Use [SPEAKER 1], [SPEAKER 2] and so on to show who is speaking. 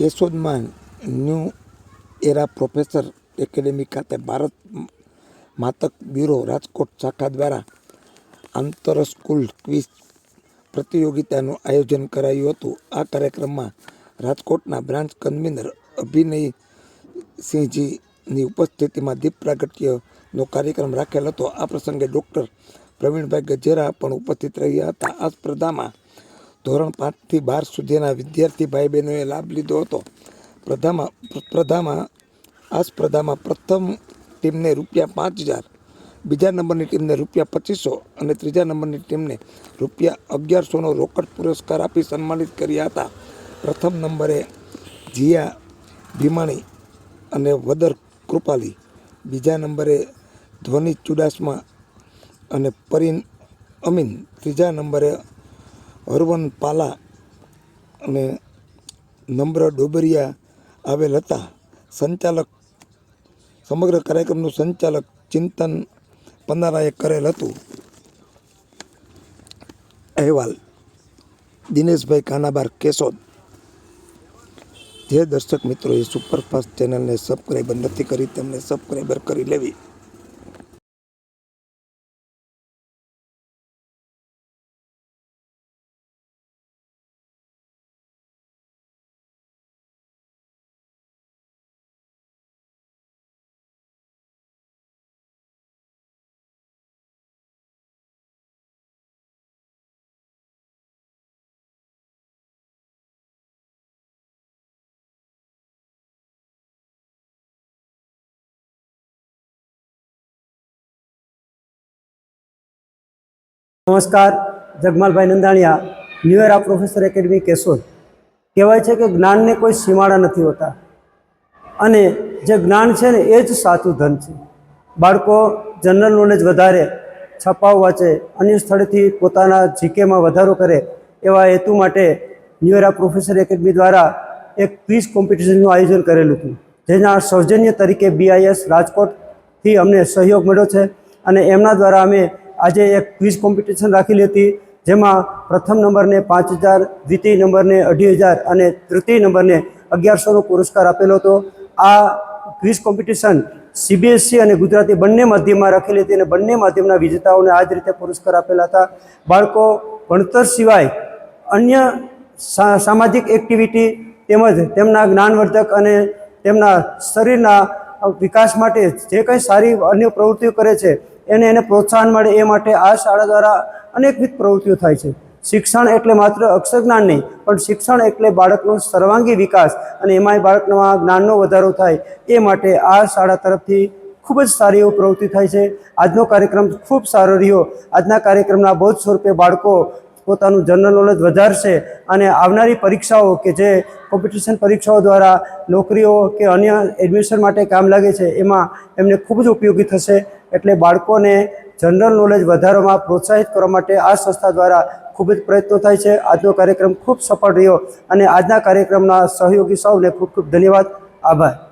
[SPEAKER 1] કેશોદમાં new era professor academy ખાતે Bharat માતક bureau Rajkot શાખા દ્વારા આંતર સ્કૂલ ક્વિઝ પ્રતિયોગિતાનું આયોજન કરાયું હતું. આ કાર્યક્રમમાં રાજકોટના બ્રાન્ચ કન્વીનર અભિનય સિંહજીની ઉપસ્થિતિમાં દીપ પ્રાગટ્યનો કાર્યક્રમ રાખેલ હતો. આ પ્રસંગે ડૉક્ટર પ્રવીણભાઈ ગજેરા પણ ઉપસ્થિત રહ્યા હતા. આ સ્પર્ધામાં ધોરણ પાંચથી બાર સુધીના વિદ્યાર્થી ભાઈ બહેનોએ લાભ લીધો હતો. સ્પર્ધામાં સ્પર્ધામાં આ સ્પર્ધામાં પ્રથમ ટીમને રૂપિયા પાંચ હજાર, બીજા નંબરની ટીમને રૂપિયા પચીસો અને ત્રીજા નંબરની ટીમને રૂપિયા અગિયારસોનો રોકડ પુરસ્કાર આપી સન્માનિત કર્યા હતા. પ્રથમ નંબરે જીયા ભીમાણી અને વદર કૃપાલી, બીજા નંબરે ધ્વનિ ચુડાસમા અને પરિન અમીન, ત્રીજા નંબરે હરવન પાલા અને નમ્ર ડોબરિયા આવેલ હતા. સંચાલક, સમગ્ર કાર્યક્રમનું સંચાલક ચિંતન પન્નારાએ કરેલ હતું. અહેવાલ, દિનેશભાઈ કાનાબાર કેશોદ. જે દર્શક મિત્રોએ સુપરફાસ્ટ ચેનલને સબસ્ક્રાઈબર નથી કરી, તેમને સબસ્ક્રાઈબર કરી લેવી.
[SPEAKER 2] નમસ્કાર, Jagmalbhai Nandaniya new era professor academy Keshod. કહેવાય છે કે જ્ઞાનને કોઈ સીમાડા નથી હોતા. અને જે જ્ઞાન છે ને, એ જ સાચું ધન છે. બાળકો જનરલ નોલેજ વધારે, છપાવ વાંચે, અન્ય સ્થળેથી પોતાના જીકેમાં વધારો કરે, એવા હેતુ માટે ન્યૂ એરા પ્રોફેસર એકેડમી દ્વારા એક ક્વિઝ કોમ્પિટિશનનું આયોજન કરેલું હતું. જેના સૌજન્ય તરીકે બીઆઈએસ રાજકોટથી અમને સહયોગ મળ્યો છે. અને એમના દ્વારા અમે આજે એક ક્વિઝ કોમ્પિટિશન રાખેલી હતી, જેમાં પ્રથમ નંબરને પાંચ હજાર, દ્વિતીય નંબરને અઢી હજાર અને તૃતીય નંબરને અગિયારસોનો પુરસ્કાર આપેલો હતો. આ ક્વિઝ કોમ્પિટિશન સીબીએસસી અને ગુજરાતી બંને માધ્યમમાં રાખેલી હતી અને બંને માધ્યમના વિજેતાઓને આ જ રીતે પુરસ્કાર આપેલા હતા. બાળકો, ભણતર સિવાય અન્ય સામાજિક એક્ટિવિટી તેમજ તેમના જ્ઞાનવર્ધક અને તેમના શરીરના વિકાસ માટે જે કંઈ સારી અન્ય પ્રવૃત્તિઓ કરે છે એને એને પ્રોત્સાહન મળે એ માટે આ શાળા દ્વારા અનેકવિધ પ્રવૃત્તિઓ થાય છે. શિક્ષણ એટલે માત્ર અક્ષર જ્ઞાન નહીં, પણ શિક્ષણ એટલે બાળકનો સર્વાંગી વિકાસ અને એમાંય બાળકના જ્ઞાનનો વધારો થાય એ માટે આ શાળા તરફથી ખૂબ જ સારી એવી પ્રવૃત્તિ થાય છે. આજનો કાર્યક્રમ ખૂબ સારો રહ્યો. આજના કાર્યક્રમના બોધ સ્વરૂપે બાળકો પોતાનું જનરલ નોલેજ વધારશે અને આવનારી પરીક્ષાઓ કે જે કોમ્પિટિશન પરીક્ષાઓ દ્વારા નોકરીઓ કે અન્ય એડમિશન માટે કામ લાગે છે, એમાં એમને ખૂબ જ ઉપયોગી થશે. એટલે બાળકોને જનરલ નોલેજ વધારવામાં પ્રોત્સાહિત કરવા માટે આ સંસ્થા દ્વારા ખૂબ જ પ્રયત્નો થાય છે. આજનો કાર્યક્રમ ખૂબ સફળ રહ્યો અને આજના કાર્યક્રમના સહયોગી સૌને ખૂબ ખૂબ ધન્યવાદ. આભાર.